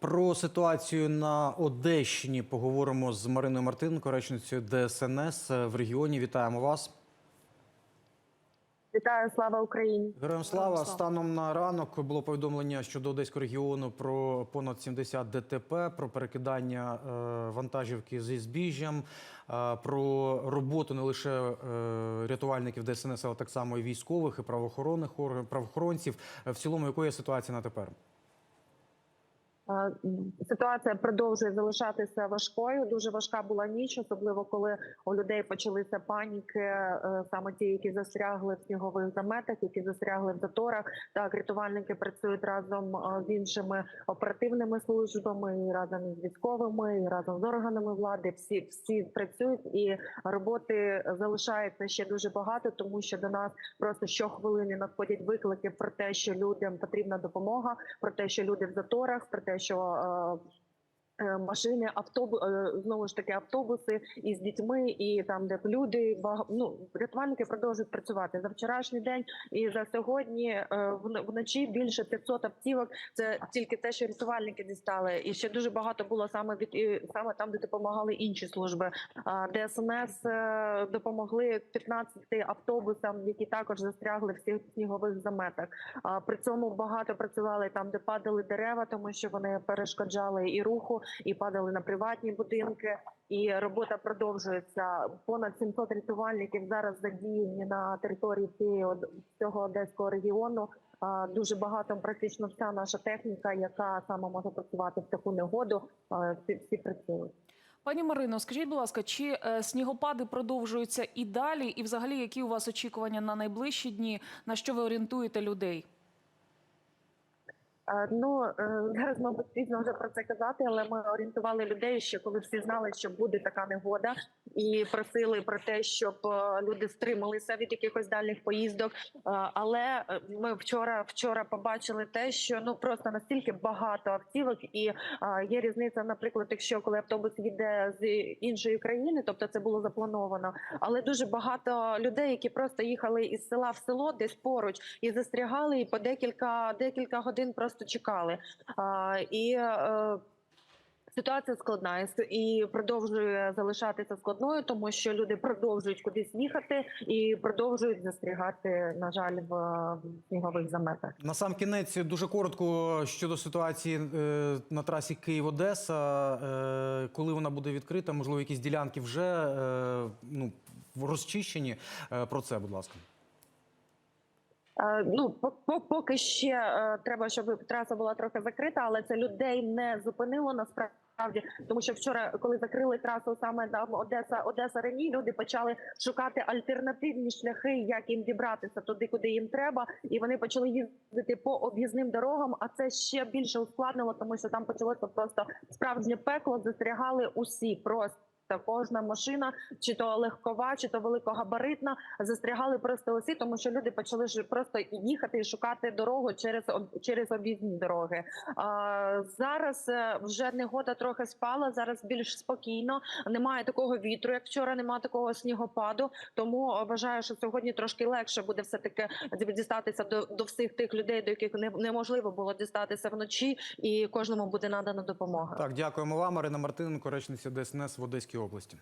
Про ситуацію на Одещині поговоримо з Мариною Мартиненко, речницею ДСНС в регіоні. Вітаємо вас. Вітаю, слава Україні! Героям слава. Станом на ранок було повідомлення щодо Одеського регіону про понад 70 ДТП, про перекидання е, вантажівки зі збіжжям, е, про роботу не лише е, рятувальників ДСНС, але так само і військових, і правоохоронних правоохоронців. Е, В цілому, якою є ситуація на тепер? Е, Ситуація продовжує залишатися важкою. Дуже важка була ніч, особливо коли у людей почалися паніки, е, саме ті, які застрягли в снігових заметах, які застрягли в заторах. Так, рятувальники працюють разом е, з іншими оперативними службами, і разом із військовими, і разом з органами влади. Всі всі працюють і роботи залишається ще дуже багато, тому що до нас просто щохвилини надходять виклики про те, що людям потрібна допомога, про те, що люди в заторах, про те, що е, е, машини, автобу е, знову ж таки автобуси із дітьми, і там, де люди ну, рятувальники продовжують працювати за вчорашній день і за сьогодні е, вночі більше 500 автівок. Це тільки те, що рятувальники дістали, і ще дуже багато було саме від саме там, де допомагали інші служби. ДСНС е, допомогли 15 автобусам, які також застрягли в цих снігових заметах. При цьому багато працювали там, де падали дерева, тому що вони перешкоджали і руху, і падали на приватні будинки. І робота продовжується. Понад 700 рятувальників зараз задіяні на території цього одеського регіону. Дуже багато, практично вся наша техніка, яка саме може працювати в таку негоду. Всі, працюють. Пані Марино, скажіть, будь ласка, чи е, снігопади продовжуються і далі? І взагалі, які у вас очікування на найближчі дні? На що ви орієнтуєте людей? Е, Ну е, зараз, мабуть, пізно вже про це казати, але ми орієнтували людей, що коли всі знали, що буде така негода, і просили про те, щоб е, люди стрималися від якихось дальніх поїздок. Але ми вчора вчора побачили те, що ну просто настільки багато автівок, і є різниця, наприклад, якщо коли автобус їде з іншої країни, тобто це було заплановано, але дуже багато людей, які просто їхали із села в село, десь поруч, і застрягали, і по декілька декілька годин просто чекали. І е, Ситуація складна і продовжує залишатися складною, тому що люди продовжують кудись їхати і продовжують застрягати, на жаль, в, снігових заметах. На сам кінець дуже коротко щодо ситуації е, на трасі Київ-Одеса. Е, коли вона буде відкрита, можливо, якісь ділянки вже ну, розчищені. Про це, будь ласка. Е, Ну по- по- поки ще е, треба, щоб траса була трохи закрита, але це людей не зупинило насправді. Тому що вчора, коли закрили трасу саме там Одеса, Одеса Рені, люди почали шукати альтернативні шляхи, як їм дібратися туди, куди їм треба, і вони почали їздити по об'їзним дорогам. А це ще більше ускладнило, тому що там почалося просто справжнє пекло. Застрягали усі просто. Кожна машина, чи то легкова, чи то великогабаритна, застрягали просто усі, тому що люди почали просто їхати і шукати дорогу через через об'їзні дороги. А, зараз е, вже негода трохи спала. Зараз більш спокійно. Немає такого вітру, як вчора. Немає такого снігопаду. Тому вважаю, що сьогодні трошки легше буде все таки дістатися до, до всіх тих людей, до яких не, неможливо було дістатися вночі, і кожному буде надана допомога. Так, дякуємо вам, Марина Мартиненко, речниця ДСНС в Одеській області.